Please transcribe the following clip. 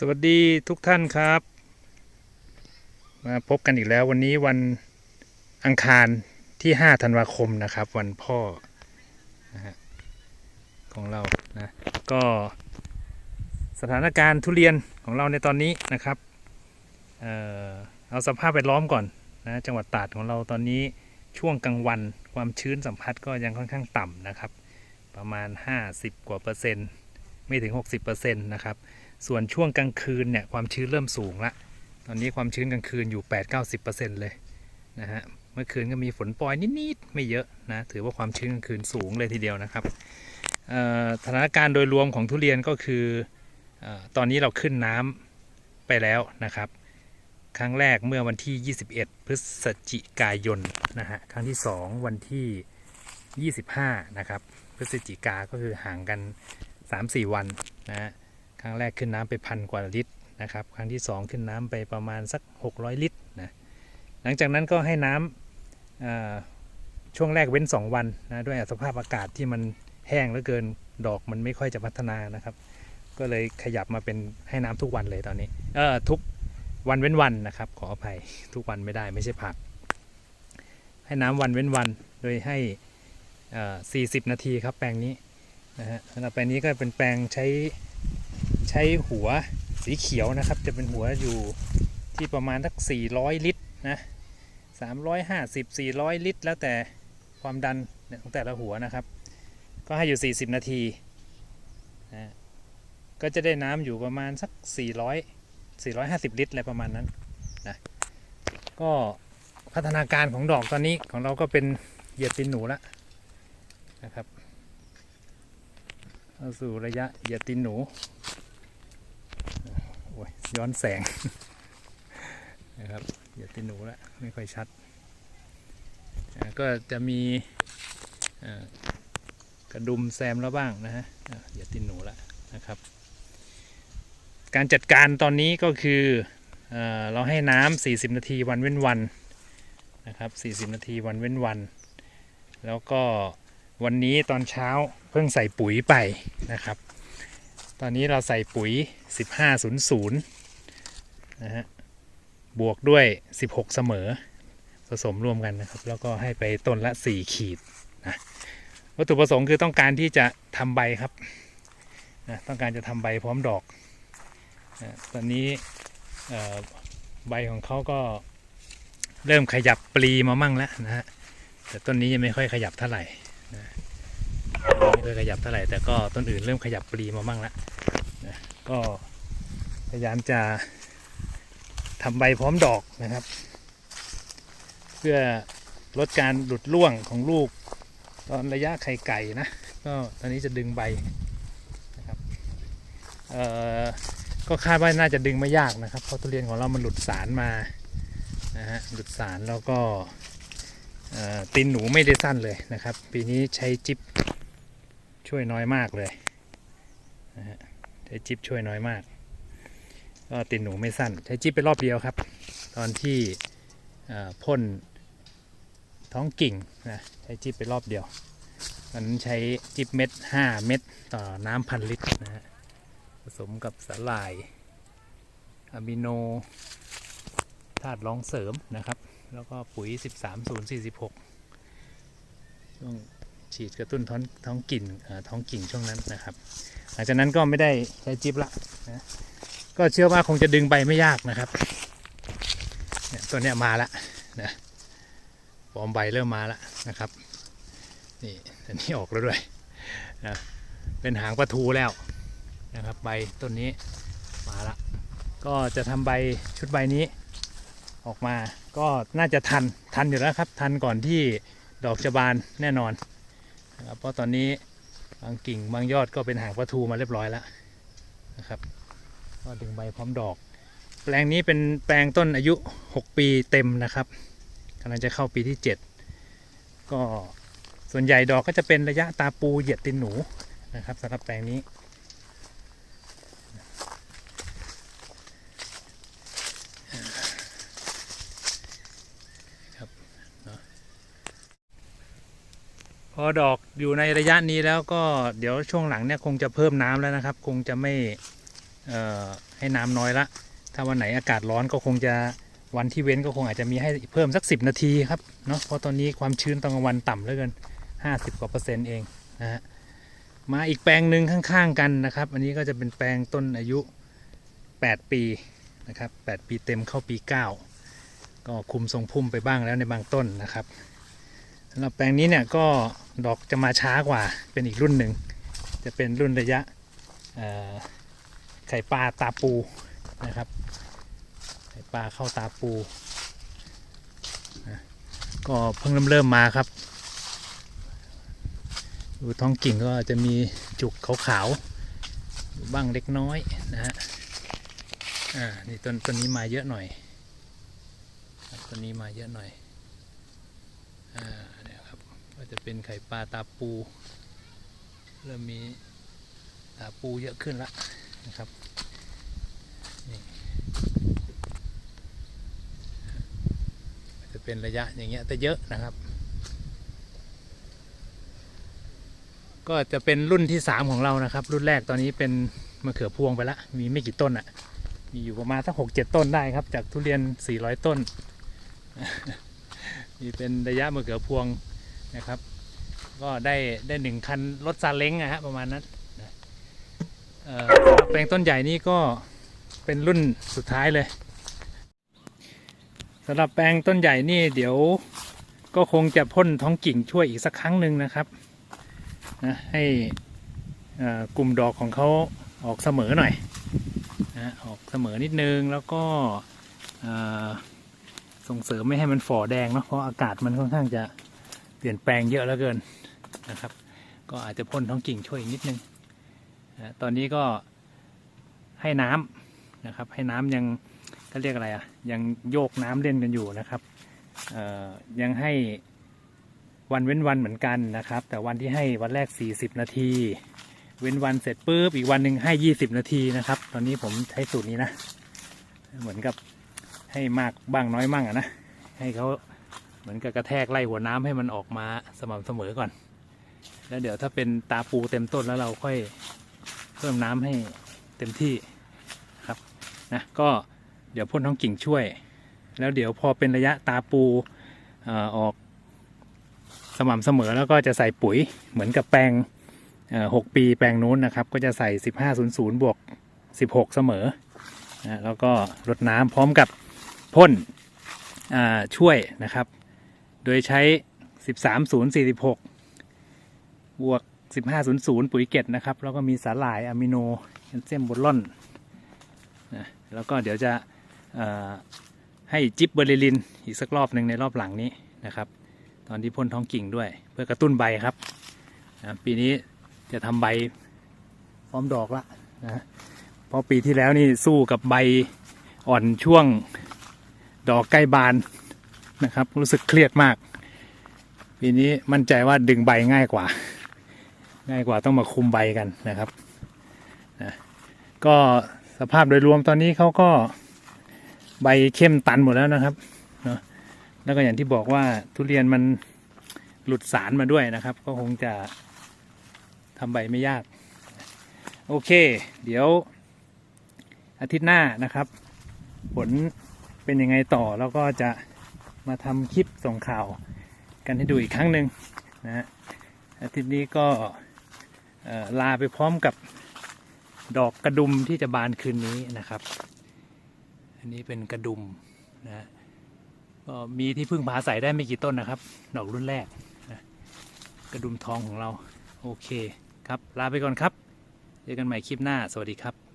สวัสดีทุกท่านครับ มาพบกันอีกแล้ววันนี้วันอังคารที่ 5 ธันวาคมนะครับ วันพ่อนะฮะของเรานะก็สถานการณ์ทุเรียนของเราในตอนนี้นะครับเออเอาสภาพแวดล้อมก่อนนะจังหวัดตราดของเราตอนนี้ช่วงกลางวันความชื้นสัมผัสก็ยังค่อนข้างต่ำนะครับ ประมาณ 50 กว่าเปอร์เซ็นต์ไม่ถึง 60เปอร์เซ็นต์นะครับ ส่วนช่วงกลางคืนเนี่ยความชื้นเริ่มสูงละ ตอนนี้ความชื้นกลางคืนอยู่ 8-90%เลยนะฮะ เมื่อคืนก็มีฝนปล่อยนิดๆ ไม่เยอะนะ ถือว่าความชื้นกลางคืนสูงเลยทีเดียวนะครับสถานการณ์โดยรวมของทุเรียนก็คือออตอนนี้เราขึ้นน้ำไปแล้วนะครับ ครั้งแรกเมื่อวันที่ 21 พฤศจิกายนนะฮะ ครั้งที่ 2 วันที่ 25 นะครับ พฤศจิกาก็คือห่างกัน 3-4 วันนะฮะ ครั้งแรกขึ้นน้ำไปพันกว่าลิตรนะครับ ครั้งที่ 2 ขึ้นน้ำไปประมาณสัก 600 ลิตรนะ หลังจากนั้นก็ให้น้ำอ่าช่วงแรกเว้น 2 วันนะด้วยสภาพอากาศที่มันแห้งเหลือเกินดอกมันไม่ค่อยจะพัฒนานะครับ ก็เลยขยับมาเป็นให้น้ำทุกวันเลยตอนนี้ เออทุกวันเว้นวันนะครับ ขออภัยทุกวันไม่ได้ไม่ใช่ผัก ให้น้ำวันเว้นวันโดยให้เอ่อ40 นาทีครับแปลงนี้นะฮะสำหรับแปลงนี้ก็เป็นแปลงใช้ ใช้หัวสีเขียวนะครับ จะเป็นหัวอยู่ที่ประมาณสัก 400 ลิตรนะ350 400 ลิตร แล้วแต่ความดันของแต่ละหัวนะครับ ก็ให้อยู่ 40 นาทีนะก็จะได้น้ำอยู่ประมาณสัก 400 450 ลิตรอะไรประมาณนั้นนะก็พัฒนาการของดอกตอนนี้ของเราก็เป็นเหยียดตินหนูแล้วนะครับเข้าสู่ระยะเหยียดตินหนู ย้อนแสงนะครับอย่าติดหนูละไม่ค่อยชัด ก็จะมีกระดุมแซมแล้วบ้างนะฮะอย่าติดหนูละนะครับ การจัดการตอนนี้ก็คือเออเราให้น้ำ40 นาทีวันเว้นวันนะครับ40 นาทีวันเว้นวัน แล้วก็วันนี้ตอนเช้าเพิ่งใส่ปุ๋ยไปนะครับ ตอนนี้เราใส่ปุ๋ย 1500 นะฮะบวกด้วย 16 เสมอ ผสมรวมกันนะครับ แล้วก็ให้ไปต้นละ 4 ขีดนะวัตถุประสงค์คือต้องการที่จะทำใบครับนะต้องการจะทำใบพร้อมดอกนะตอนนี้ใบของเขาก็เริ่มขยับปลีมามั่งแล้วนะฮะแต่ต้นนี้ยังไม่ค่อยขยับเท่าไหร่นะไม่ค่อยขยับเท่าไหร่แต่ก็ต้นอื่นเริ่มขยับปลีมามั่งแล้วก็พยายามจะ ทำใบพร้อมดอกนะครับ เพื่อลดการหลุดร่วงของลูก ตอนระยะไข่ไก่นะก็ตอนนี้จะดึงใบนะครับเอ่อก็คาดว่าน่าจะดึงไม่ยากนะครับ เพราะทุเรียนของเรามันหลุดสารมานะฮะหลุดสารแล้วก็ตีนหนูไม่ได้สั้นเลยนะครับ ปีนี้ใช้จิ๊บช่วยน้อยมากเลยนะฮะใช้จิ๊บช่วยน้อยมาก ก็ตินหนูไม่สั้น ใช้จิ๊บไปรอบเดียวครับ ตอนที่พ่นท้องกิ่งนะใช้จิ๊บไปรอบเดียวตอนนั้นใช้จิ๊บเม็ด 5 เม็ดต่อน้ำพันลิตรนะฮะผสมกับสาหร่ายอะมิโนธาตุรองเสริมนะครับ แล้วก็ปุ๋ย 13046 ช่วงฉีดกระตุ้นท้องท้องกิ่งท้องกิ่งช่วงนั้นนะครับ หลังจากนั้นก็ไม่ได้ใช้จิ๊บละนะ ก็เชื่อว่าคงจะดึงใบไม่ยากนะครับเนี่ยตัวเนี้ยมาละนะฟอมใบเริ่มมาละนะครับนี่อันนี้ออกแล้วด้วยนะเป็นหางปลาทูแล้วนะครับใบต้นนี้มาละก็จะทำใบชุดใบนี้ออกมาก็น่าจะทันทันอยู่แล้วครับ ทันก่อนที่ดอกจะบานแน่นอนนะครับเพราะตอนนี้บางกิ่งบางยอดก็เป็นหางปลาทูมาเรียบร้อยแล้วนะครับ ก็ดึงใบพร้อมดอก แปลงนี้เป็นแปลงต้นอายุ 6 ปีเต็มนะครับกำลังจะเข้าปีที่ 7 ก็ส่วนใหญ่ดอกก็จะเป็นระยะตาปูเหยียดตินหนูนะครับสำหรับแปลงนี้ครับพอดอกอยู่ในระยะนี้แล้วก็เดี๋ยวช่วงหลังเนี่ยคงจะเพิ่มน้ำแล้วนะครับ คงจะไม่ ให้น้ำน้อยละ ถ้าวันไหนอากาศร้อนก็คงจะวันที่เว้นก็คงอาจจะมีให้เพิ่มสัก 10 นาทีครับเนาะเพราะตอนนี้ความชื้นตอนกลางวันต่ำเหลือเกิน 50 กว่าเปอร์เซ็นต์เองนะฮะมาอีกแปลงหนึ่งข้างๆกันนะครับ อันนี้ก็จะเป็นแปลงต้นอายุ 8 ปีนะครับ8ปีเต็มเข้าปี 9 ก็คุมทรงพุ่มไปบ้างแล้วในบางต้นนะครับสำหรับแปลงนี้เนี่ยก็ดอกจะมาช้ากว่าเป็นอีกรุ่นหนึ่งจะเป็นรุ่นระยะ ไข่ปลาตาปูนะครับ ไข่ปลาเข้าตาปูนะก็เพิ่งเริ่มเริ่มมาครับ ดูท้องกิ่งก็จะมีจุกขาวๆบ้างเล็กน้อยนะฮะ อ่า นี่ต้นต้นนี้มาเยอะหน่อย ต้นนี้มาเยอะหน่อย อ่าเนี่ยครับ ก็จะเป็นไข่ปลาตาปู เริ่มมีตาปูเยอะขึ้นละนะครับ นี่จะ เป็นระยะอย่างเงี้ยแต่เยอะนะครับ ก็จะเป็นรุ่นที่สามของเรานะครับ รุ่นแรกตอนนี้เป็นมะเขือพวงไปละมีไม่กี่ต้นอะ่ะ มีอยู่ประมาณสักหกเจ็ดต้นได้ครับ จากทุเรียน400ต้น มีเป็นระยะมะเขือพวงนะครับ ก็ได้ได้หนึ่งคันรถซาเล้งอะฮะประมาณนั้นเออแปลงต้นใหญ่นี่ก็เป็นรุ่นสุดท้ายเลย สำหรับแปลงต้นใหญ่นี่เดี๋ยวก็คงจะพ่นท้องกิ่งช่วยอีกสักครั้งหนึ่งนะครับนะให้กลุ่มดอกของเขาออกเสมอหน่อยนะออกเสมอนิดนึงแล้วก็ส่งเสริมไม่ให้มันฝ่อแดงเนาะเพราะอากาศมันค่อนข้างจะเปลี่ยนแปลงเยอะเหลือเกินนะครับ ก็อาจจะพ่นท้องกิ่งช่วยอีกนิดนึงนะตอนนี้ก็ให้น้ำนะครับ ให้น้ำยัง ก็เรียกอะไรอะ ยังโยกน้ำเล่นกันอยู่นะครับยังให้วันเว้นวันเหมือนกันนะครับ แต่วันที่ให้วันแรก 40 นาที เว้นวันเสร็จปุ๊บอีกวันหนึ่งให้ 20 นาทีนะครับ ตอนนี้ผมใช้สูตรนี้นะ เหมือนกับให้มากบ้างน้อยมั่งอะนะให้เขาเหมือนกับกระแทกไล่หัวน้ำให้มันออกมาสม่ำเสมอก่อน แล้วเดี๋ยวถ้าเป็นตาปูเต็มต้นแล้วเราค่อยเพิ่มน้ำให้เต็มที่ครับนะก็ ดี๋ยวพ่นท้องกิ่งช่วย แล้วเดี๋ยวพอเป็นระยะตาปูออกสม่ำเสมอแล้วก็จะใส่ปุ๋ยเหมือนกับแปลงเอ่อ6ปีแปลงนู้นนะครับ ก็จะใส่ 1500 บวก 16 เสมอนะแล้วก็รดน้ำพร้อมกับพ่นช่วยนะครับ โดยใช้ 13046 บวก 1500 ปุ๋ยเกตนะครับ แล้วก็มีสาหร่ายอะมิโนแคลเซียมโบรอนนะแล้วก็เดี๋ยวจะ ให้จิบเบอร์ลิลินอีกสักรอบหนึ่งในรอบหลังนี้นะครับ ตอนที่พ่นท้องกิ่งด้วย เพื่อกระตุ้นใบครับนะปีนี้จะทำใบพร้อมดอกละนะเพราะปีที่แล้วนี่สู้กับใบอ่อนช่วงดอกใกล้บานนะครับ รู้สึกเครียดมาก ปีนี้มั่นใจว่าดึงใบง่ายกว่า ง่ายกว่าต้องมาคุมใบกันนะครับนะก็สภาพโดยรวมตอนนี้เขาก็ ใบเข้มตันหมดแล้วนะครับเนอะแล้วก็อย่างที่บอกว่าทุเรียนมันหลุดสารมาด้วยนะครับ ก็คงจะทำใบไม่ยาก โอเค เดี๋ยวอาทิตย์หน้านะครับ ผลเป็นยังไงต่อแล้วก็จะมาทำคลิปส่งข่าวกันให้ดูอีกครั้งหนึ่งนะฮะอาทิตย์นี้ก็ลาไปพร้อมกับดอกกระดุมที่จะบานคืนนี้นะครับ อันนี้เป็นกระดุมนะก็มีที่พึ่งพาใส่ได้ไม่กี่ต้นนะครับ ดอกรุ่นแรกนะกระดุมทองของเรา โอเคครับ ลาไปก่อนครับ เจอกันใหม่คลิปหน้า สวัสดีครับ